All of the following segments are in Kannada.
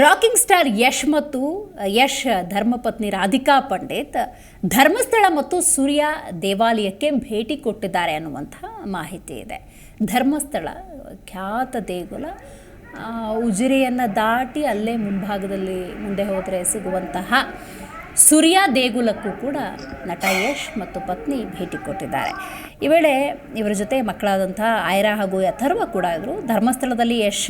ರಾಕಿಂಗ್ ಸ್ಟಾರ್ ಯಶ್ ಮತ್ತು, ಯಶ್ ಧರ್ಮಪತ್ನಿ ರಾಧಿಕಾ ಪಂಡಿತ್ ಧರ್ಮಸ್ಥಳ ಮತ್ತು ಸೂರ್ಯ ದೇವಾಲಯಕ್ಕೆ ಭೇಟಿ ಕೊಟ್ಟಿದ್ದಾರೆ ಅನ್ನುವಂಥ ಮಾಹಿತಿ ಇದೆ. ಧರ್ಮಸ್ಥಳ, ಖ್ಯಾತ ದೇಗುಲ ಉಜಿರೆಯನ್ನು ದಾಟಿ ಅಲ್ಲೇ ಮುಂಭಾಗದಲ್ಲಿ ಮುಂದೆ ಹೋದರೆ ಸಿಗುವಂತಹ ಸೂರ್ಯ ದೇಗುಲಕ್ಕೂ ಕೂಡ ನಟ ಯಶ್ ಮತ್ತು ಪತ್ನಿ ಭೇಟಿ ಕೊಟ್ಟಿದ್ದಾರೆ. ಈ ವೇಳೆ ಇವರ ಜೊತೆ ಮಕ್ಕಳಾದಂಥ ಆಯ್ರಾ ಹಾಗೂ ಅಥರ್ವ ಕೂಡ ಇದ್ದರು ಧರ್ಮಸ್ಥಳದಲ್ಲಿ ಯಶ್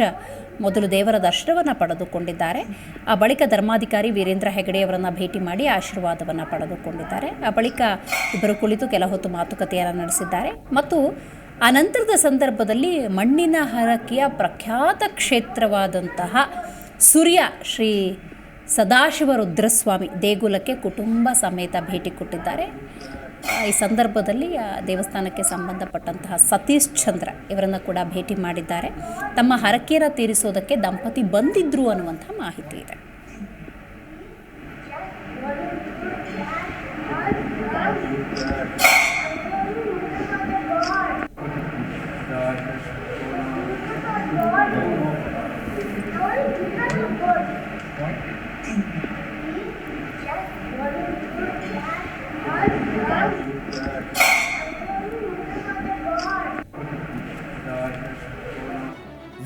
ಮೊದಲು ದೇವರ ದರ್ಶನವನ್ನು ಪಡೆದುಕೊಂಡಿದ್ದಾರೆ. ಆ ಬಳಿಕ ಧರ್ಮಾಧಿಕಾರಿ ವೀರೇಂದ್ರ ಹೆಗಡೆಯವರನ್ನು ಭೇಟಿ ಮಾಡಿ ಆಶೀರ್ವಾದವನ್ನು ಪಡೆದುಕೊಂಡಿದ್ದಾರೆ. ಆ ಬಳಿಕ ಇಬ್ಬರು ಕುಳಿತು ಕೆಲ ಹೊತ್ತು ಮಾತುಕತೆಯನ್ನು ನಡೆಸಿದ್ದಾರೆ. ಮತ್ತು ಅನಂತರದ ಸಂದರ್ಭದಲ್ಲಿ ಮಣ್ಣಿನ ಹರಕೆಯ ಪ್ರಖ್ಯಾತ ಕ್ಷೇತ್ರವಾದಂತಹ ಸೂರ್ಯ ಶ್ರೀ ಸದಾಶಿವ ರುದ್ರಸ್ವಾಮಿ ದೇಗುಲಕ್ಕೆ ಕುಟುಂಬ ಸಮೇತ ಭೇಟಿ ಕೊಟ್ಟಿದ್ದಾರೆ. ಈ ಸಂದರ್ಭದಲ್ಲಿ ಆ ದೇವಸ್ಥಾನಕ್ಕೆ ಸಂಬಂಧಪಟ್ಟಂತಹ ಸತೀಶ್ ಚಂದ್ರ ಇವರನ್ನು ಕೂಡ ಭೇಟಿ ಮಾಡಿದ್ದಾರೆ. ತಮ್ಮ ಹರಕೇರ ತೀರಿಸೋದಕ್ಕೆ ದಂಪತಿ ಬಂದಿದ್ರು ಅನ್ನುವಂಥ ಮಾಹಿತಿ ಇದೆ.